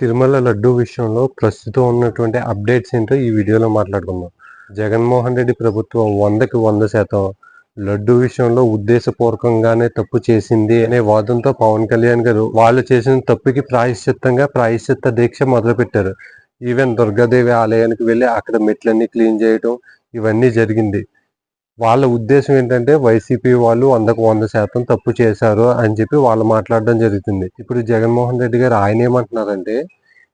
తిరుమల లడ్డు విషయంలో ప్రస్తుతం ఉన్నటువంటి అప్డేట్స్ ఏంటో ఈ వీడియోలో మాట్లాడుకుందాం. జగన్మోహన్ రెడ్డి ప్రభుత్వం వందకి వంద శాతం లడ్డు విషయంలో ఉద్దేశపూర్వకంగానే తప్పు చేసింది అనే వాదంతో పవన్ కళ్యాణ్ గారు వాళ్ళు చేసిన తప్పుకి ప్రాయశ్చిత్తంగా ప్రాయశ్చిత్త దీక్ష మొదలుపెట్టారు. ఈవెన్ దుర్గాదేవి ఆలయానికి వెళ్ళి అక్కడ మెట్లన్నీ క్లీన్ చేయటం ఇవన్నీ జరిగింది. వాళ్ళ ఉద్దేశం ఏంటంటే వైసీపీ వాళ్ళు వందకు వంద శాతం తప్పు చేశారు అని చెప్పి వాళ్ళు మాట్లాడడం జరుగుతుంది. ఇప్పుడు జగన్మోహన్ రెడ్డి గారు ఆయన ఏమంటున్నారంటే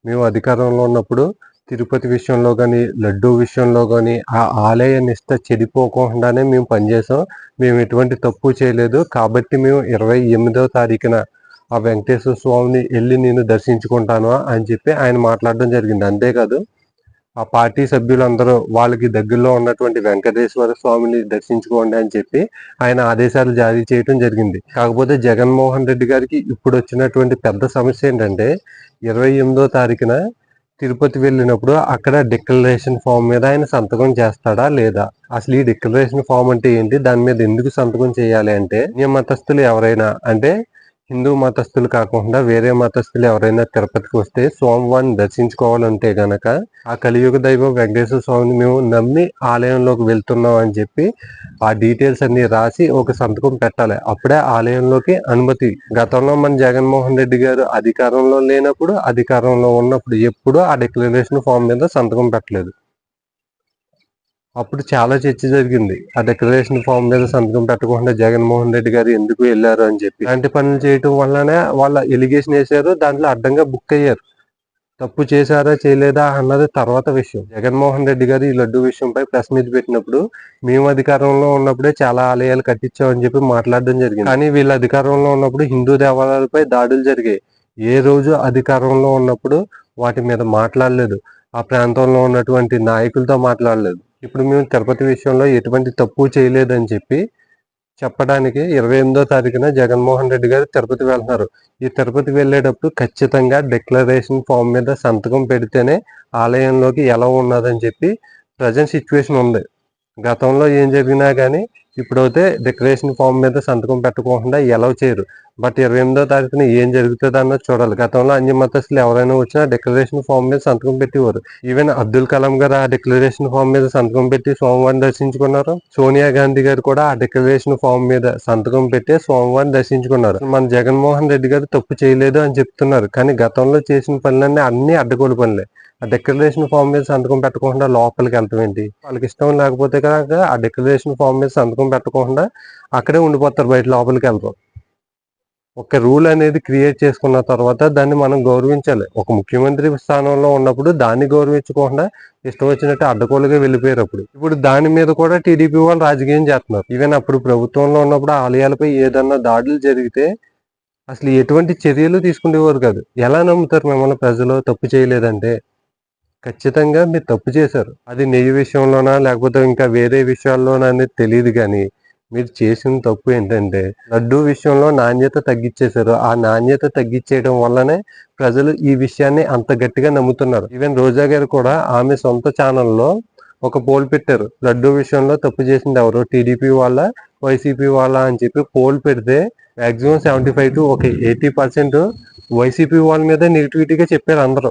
మేము అధికారంలో ఉన్నప్పుడు తిరుపతి విషయంలో కానీ లడ్డూ విషయంలో కానీ ఆ ఆలయ నిష్ట చెడిపోకుండానే మేము పనిచేసాం. మేము ఎటువంటి తప్పు చేయలేదు. కాబట్టి మేము ఇరవై ఎనిమిదవ తారీఖున ఆ వెంకటేశ్వర స్వామిని వెళ్ళి నేను దర్శించుకుంటాను అని చెప్పి ఆయన మాట్లాడడం జరిగింది. అంతేకాదు ఆ పార్టీ సభ్యులందరూ వాళ్ళకి దగ్గరలో ఉన్నటువంటి వెంకటేశ్వర స్వామిని దర్శించుకోండి అని చెప్పి ఆయన ఆదేశాలు జారీ చేయడం జరిగింది. కాకపోతే జగన్మోహన్ రెడ్డి గారికి ఇప్పుడు వచ్చినటువంటి పెద్ద సమస్య ఏంటంటే ఇరవై ఎనిమిదో తారీఖున తిరుపతి వెళ్ళినప్పుడు అక్కడ డిక్లరేషన్ ఫామ్ మీద ఆయన సంతకం చేస్తాడా లేదా? అసలు ఈ డిక్లరేషన్ ఫామ్ అంటే ఏంటి? దాని మీద ఎందుకు సంతకం చేయాలి అంటే అన్య మతస్థులు ఎవరైనా అంటే హిందూ మతస్థులు కాకుండా వేరే మతస్థులు ఎవరైనా తిరుపతికి వస్తే స్వామివారిని దర్శించుకోవాలంటే గనక ఆ కలియుగ దైవం వెంకటేశ్వర స్వామిని మేము నమ్మి ఆలయంలోకి వెళ్తున్నాం అని చెప్పి ఆ డీటెయిల్స్ అన్ని రాసి ఒక సంతకం పెట్టాలి. అప్పుడే ఆలయంలోకి అనుమతి. గతంలో మన జగన్మోహన్ రెడ్డి గారు అధికారంలో లేనప్పుడు అధికారంలో ఉన్నప్పుడు ఎప్పుడూ ఆ డిక్లరేషన్ ఫామ్ మీద సంతకం పెట్టలేదు. అప్పుడు చాలా చర్చ జరిగింది. ఆ డెక్లరేషన్ ఫామ్ మీద సంతకం పెట్టకుండా జగన్మోహన్ రెడ్డి గారు ఎందుకు వెళ్ళారు అని చెప్పి. ఇలాంటి పనులు చేయటం వల్లనే వాళ్ళ ఎలిగేషన్ వేశారు. దాంట్లో అడ్డంగా బుక్ అయ్యారు. తప్పు చేశారా చేయలేదా అన్నది తర్వాత విషయం. జగన్మోహన్ రెడ్డి గారు ఈ లడ్డు విషయంపై ప్రెస్ మీట్ పెట్టినప్పుడు మేము అధికారంలో ఉన్నప్పుడే చాలా ఆలయాలు కట్టించామని చెప్పి మాట్లాడడం జరిగింది. కానీ వీళ్ళ అధికారంలో ఉన్నప్పుడు హిందూ దేవాలయాలపై దాడులు జరిగాయి. ఏ రోజు అధికారంలో ఉన్నప్పుడు వాటి మీద మాట్లాడలేదు. ఆ ప్రాంతంలో ఉన్నటువంటి నాయకులతో మాట్లాడలేదు. ఇప్పుడు మేము తిరుపతి విషయంలో ఎటువంటి తప్పు చేయలేదని చెప్పి చెప్పడానికి ఇరవై ఎనిమిదో తారీఖున జగన్మోహన్ రెడ్డి గారు తిరుపతి వెళ్తున్నారు. ఈ తిరుపతి వెళ్ళేటప్పుడు ఖచ్చితంగా డిక్లరేషన్ ఫామ్ మీద సంతకం పెడితేనే ఆలయంలోకి ఎలా ఉన్నదని చెప్పి ప్రజెంట్ సిచ్యువేషన్ ఉంది. గతంలో ఏం జరిగినా కానీ ఇప్పుడైతే డిక్లరేషన్ ఫామ్ మీద సంతకం పెట్టకుండా ఎలా చేయరు. బట్ ఇరవై ఎనిమిదో తారీఖున ఏం జరుగుతుంది అన్నది చూడాలి. గతంలో అన్ని మతస్థులు ఎవరైనా వచ్చినా డిక్లరేషన్ ఫామ్ మీద సంతకం పెట్టేవారు. ఈవెన్ అబ్దుల్ కలాం గారు ఆ డిక్లరేషన్ ఫామ్ మీద సంతకం పెట్టి సోమవారం దర్శించుకున్నారు. సోనియా గాంధీ గారు కూడా ఆ డిక్లరేషన్ ఫామ్ మీద సంతకం పెట్టి సోమవారం దర్శించుకున్నారు. మన జగన్మోహన్ రెడ్డి గారు తప్పు చేయలేదు అని చెప్తున్నారు. కానీ గతంలో చేసిన పనులన్నీ అన్ని అడ్డగోలు పనులే. ఆ డిక్లరేషన్ ఫామ్ మీద సంతకం పెట్టకుండా లోపలికి వెళ్తాం ఏంటి? వాళ్ళకి ఇష్టం లేకపోతే కనుక ఆ డిక్లరేషన్ ఫామ్ మీద సంతకం పెట్టకుండా అక్కడే ఉండిపోతారు బయట లోపలికి వెళ్ళరు. ఒక రూల్ అనేది క్రియేట్ చేసుకున్న తర్వాత దాన్ని మనం గౌరవించాలి. ఒక ముఖ్యమంత్రి స్థానంలో ఉన్నప్పుడు దాన్ని గౌరవించకుండా ఇష్టం వచ్చినట్టు అడ్డకోలుగా వెళ్ళిపోయారు అప్పుడు. ఇప్పుడు దాని మీద కూడా టీడీపీ వాళ్ళు రాజకీయం చేస్తున్నారు. ఈవెన్ అప్పుడు ప్రభుత్వంలో ఉన్నప్పుడు ఆలయాలపై ఏదన్నా దాడులు జరిగితే అసలు ఎటువంటి చర్యలు తీసుకునేవారు కాదు. ఎలా నమ్ముతారు మిమ్మల్ని ప్రజలు? తప్పు చేయలేదంటే ఖచ్చితంగా మీరు తప్పు చేశారు. అది నెయ్యి విషయంలోనా లేకపోతే ఇంకా వేరే విషయాల్లోనా అనేది తెలియదు కానీ మీరు చేసిన తప్పు ఏంటంటే లడ్డు విషయంలో నాణ్యత తగ్గించేశారు ఆ నాణ్యత తగ్గించేయడం వల్లనే ప్రజలు ఈ విషయాన్ని అంత గట్టిగా నమ్ముతున్నారు. ఈవెన్ రోజా గారు కూడా ఆమె సొంత ఛానల్లో ఒక పోల్ పెట్టారు. లడ్డు విషయంలో తప్పు చేసింది ఎవరు? టీడీపీ వాళ్ళ వైసీపీ వాళ్ళ అని చెప్పి పోల్ పెడితే మాక్సిమం సెవెంటీ ఫైవ్ టు ఒక ఎయిటీ పర్సెంట్ వైసీపీ వాళ్ళ మీద నెగిటివిటీగా చెప్పారు అందరూ.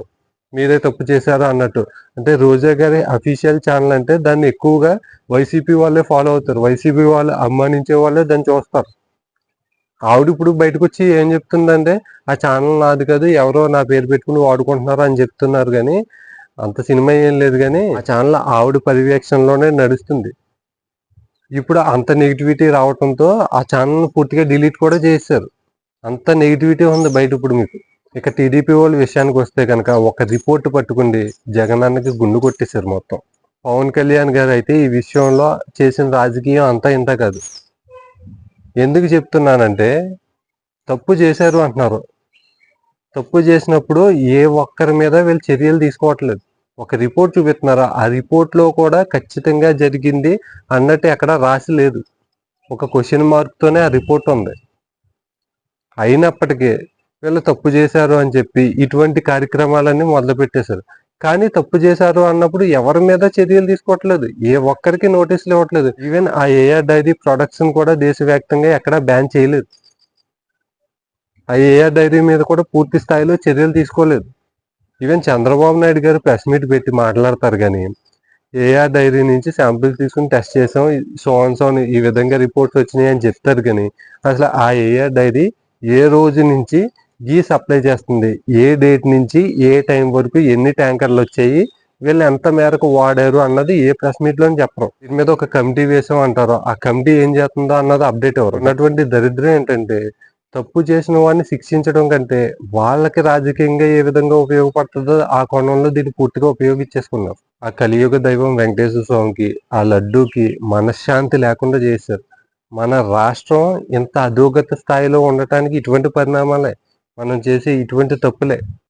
మీరే తప్పు చేశారు అన్నట్టు. అంటే రోజా గారి అఫీషియల్ ఛానల్ అంటే దాన్ని ఎక్కువగా వైసీపీ వాళ్ళే ఫాలో అవుతారు. వైసీపీ వాళ్ళు అమ్మానించే వాళ్ళే దాన్ని చూస్తారు. ఆవిడ ఇప్పుడు బయటకు వచ్చి ఏం చెప్తుందంటే ఆ ఛానల్ నాది కాదు ఎవరో నా పేరు పెట్టుకుని వాడుకుంటున్నారు అని చెప్తున్నారు కానీ అంత సినిమా ఏం లేదు కానీ ఆ ఛానల్ ఆవిడ పర్యవేక్షణలోనే నడుస్తుంది. ఇప్పుడు అంత నెగిటివిటీ రావడంతో ఆ ఛానల్ పూర్తిగా డిలీట్ కూడా చేశారు అంత నెగిటివిటీ ఉంది బయట ఇప్పుడు మీకు. ఇక టీడీపీ వాళ్ళ విషయానికి వస్తే కనుక ఒక రిపోర్ట్ పట్టుకుండి జగనాన్నకి గుండు కొట్టేశారు మొత్తం. పవన్ కళ్యాణ్ గారు అయితే ఈ విషయంలో చేసిన రాజకీయం అంతా ఇంత కాదు. ఎందుకు చెప్తున్నానంటే తప్పు చేశారు అంటున్నారు. తప్పు చేసినప్పుడు ఏ ఒక్కరి మీద వీళ్ళు చర్యలు తీసుకోవట్లేదు. ఒక రిపోర్ట్ చూపిస్తున్నారు? ఆ రిపోర్ట్లో కూడా ఖచ్చితంగా జరిగింది అన్నట్టు ఎక్కడ రాసి లేదు. ఒక క్వశ్చన్ మార్క్తోనే ఆ రిపోర్ట్ ఉంది. అయినప్పటికీ వీళ్ళు తప్పు చేశారు అని చెప్పి ఇటువంటి కార్యక్రమాలన్నీ మొదలు పెట్టేశారు కానీ తప్పు చేశారు అన్నప్పుడు ఎవరి మీద చర్యలు తీసుకోవట్లేదు? ఏ ఒక్కరికి నోటీసులు ఇవ్వట్లేదు. ఈవెన్ ఆ ఏఆర్ డైరీ ప్రొడక్షన్ కూడా దేశవ్యాప్తంగా ఎక్కడా బ్యాన్ చేయలేదు. ఆ ఏఆర్ డైరీ మీద కూడా పూర్తి స్థాయిలో చర్యలు తీసుకోలేదు. ఈవెన్ చంద్రబాబు నాయుడు గారు ప్రెస్ మీట్ పెట్టి మాట్లాడతారు కానీ ఏఆర్ డైరీ నుంచి శాంపుల్ తీసుకుని టెస్ట్ చేసాం సోన్ సోన్ ఈ విధంగా రిపోర్ట్స్ వచ్చినాయి అని చెప్తారు కానీ అసలు ఆ ఏఆర్ డైరీ ఏ రోజు నుంచి గీ సప్లై చేస్తుంది. ఏ డేట్ నుంచి ఏ టైం వరకు ఎన్ని ట్యాంకర్లు వచ్చాయి వీళ్ళు ఎంత మేరకు వాడారు అన్నది ఏ ప్రెస్ మీట్లో చెప్పరు. దీని మీద ఒక కమిటీ వేసాం అంటారు. ఆ కమిటీ ఏం చేస్తుందో అన్నది అప్డేట్ ఎవరు? ఉన్నటువంటి దరిద్రం ఏంటంటే తప్పు చేసిన వాడిని శిక్షించడం కంటే వాళ్ళకి రాజకీయంగా ఏ విధంగా ఉపయోగపడుతుందో ఆ కోణంలో దీన్ని పూర్తిగా ఉపయోగించేసుకున్నారు. ఆ కలియుగ దైవం వెంకటేశ్వర స్వామికి ఆ లడ్డూకి మనశ్శాంతి లేకుండా చేశారు. మన రాష్ట్రం ఇంత అధోగత స్థాయిలో ఉండటానికి ఇటువంటి పరిణామాలే. మనం చేసే ఇటువంటి తప్పులే.